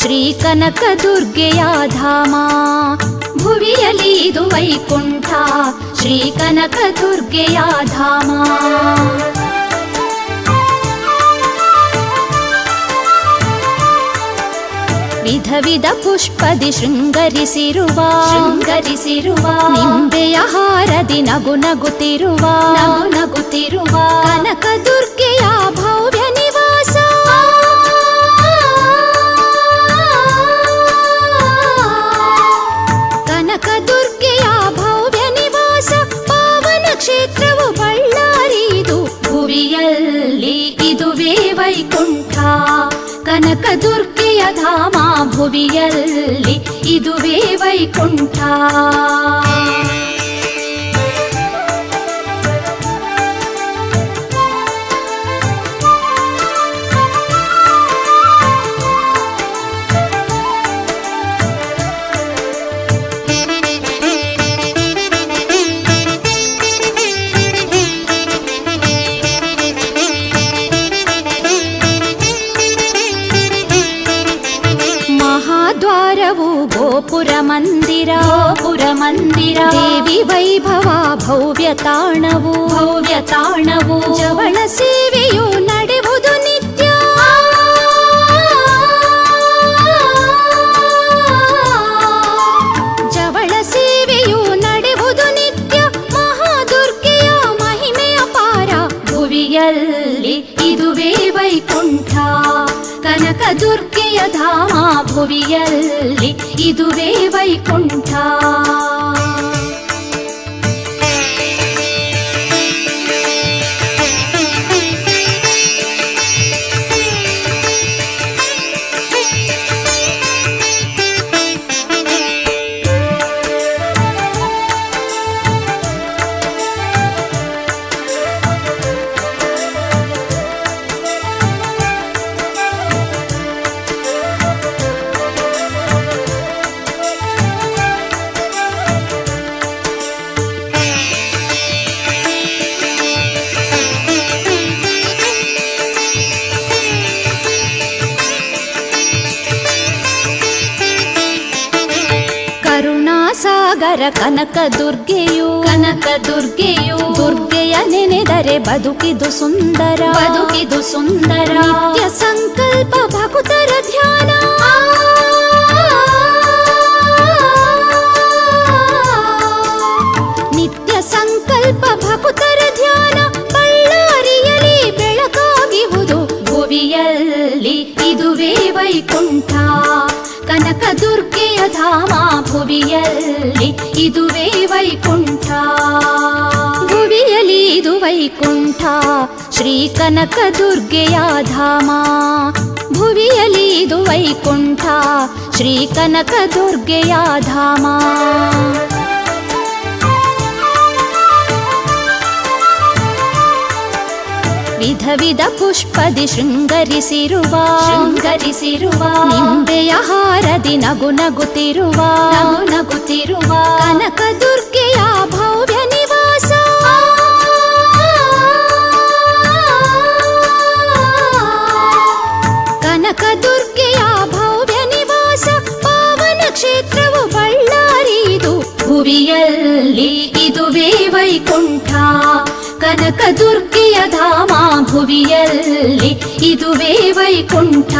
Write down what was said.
ಶ್ರೀ ಕನಕ ದುರ್ಗೆಯ ಧಾಮ ಭುವಿಯಲಿ ಇದು ವೈಕುಂಠ ಶ್ರೀ ಕನಕ ದುರ್ಗೆಯ ಧಾಮ ವಿಧ ವಿಧ ಪುಷ್ಪದಿ ಶೃಂಗರಿಸಿರುವ ಶೃಂಗರಿಸಿರುವ ನಿಂಬೆಯ ಹಾರದಿ ನಗು ನಗುತ್ತಿರುವ ನಗು ನಗುತ್ತಿರುವ ಕನಕ ದುರ್ಗೆಯ ಭವ್ಯ ವೈಕುಂಠ ಕನಕ ದುರ್ಗೆಯ ಧಾಮ ಭುವಿಯಲ್ಲಿ ಇದುವೇ ವೈಕುಂಠ ಗೋಪುರ ಮಂದಿರ. ದೇವಿ ವೈಭವ ಭವ್ಯ ತಾಣವು. ಭವ್ಯ ತಾಣವು. ಜವಳ ಸೇವೆಯು ನಡೆವುದು ನಿತ್ಯ. ಜವಳ ಸೇವೆಯು ನಡೆವುದು ನಿತ್ಯ. ಮಹಾದುರ್ಗೆಯ ಮಹಿಮೆಯ ಪಾರ. ಭುವಿಯಲ್ಲಿ ಇದುವೇ ವೈಕುಂಠ. ಕನಕ ದುರ್ಗೆಯ ಧಾಮ ಭುವಿಯಲ್ಲಿ ಇದುವೇ ವೈಕುಂಠ ಕರುಣಾಸಾಗರ ಕನಕ ದುರ್ಗೆಯು ಕನಕ ದುರ್ಗೆಯು. ದುರ್ಗೆಯ ನೆನೆದರೆ ಬದುಕಿದು ಸುಂದರ ಬದುಕಿದು ಸುಂದರ. ನಿತ್ಯ ಸಂಕಲ್ಪ ಧಾಮ ಭುವಿಯಲ್ಲಿ ಇದುವೇ ವೈಕುಂಠ. ಭುವಿಯಲ್ಲಿ ಇದು ವೈಕುಂಠ ಶ್ರೀ ಕನಕ ದುರ್ಗೆಯ ಧಾಮ. ಭುವಿಯಲ್ಲಿ ಇದು ವೈಕುಂಠ ಶ್ರೀ ಕನಕ ದುರ್ಗೆಯ ಧಾಮ. ವಿಧ ವಿಧ ಪುಷ್ಪದಿ ಶೃಂಗರಿಸಿರುವ ಶೃಂಗರಿಸಿರುವ ನಿಂಬೆಯ ಹಾರದಿ ನಗು ನಗುತ್ತಿರುವ ನಗು ನಗುತ್ತಿರುವ ಕನಕ ದುರ್ಗೆಯ ಭವ್ಯ ನಿವಾಸ. ಕನಕ ದುರ್ಗೆಯ ಭವ್ಯ ನಿವಾಸ ಪಾವನ ಕ್ಷೇತ್ರವು ಬಳ್ಳಾರಿ ಇದು. ಭುವಿಯಲ್ಲಿ ಇದುವೇ ವೈಕುಂಠ. ಕನಕ ದುರ್ಗೆಯ ಧಾಮ ಭುವಿಯಲ್ಲಿ ಇದುವೇ ವೈಕುಂಠ.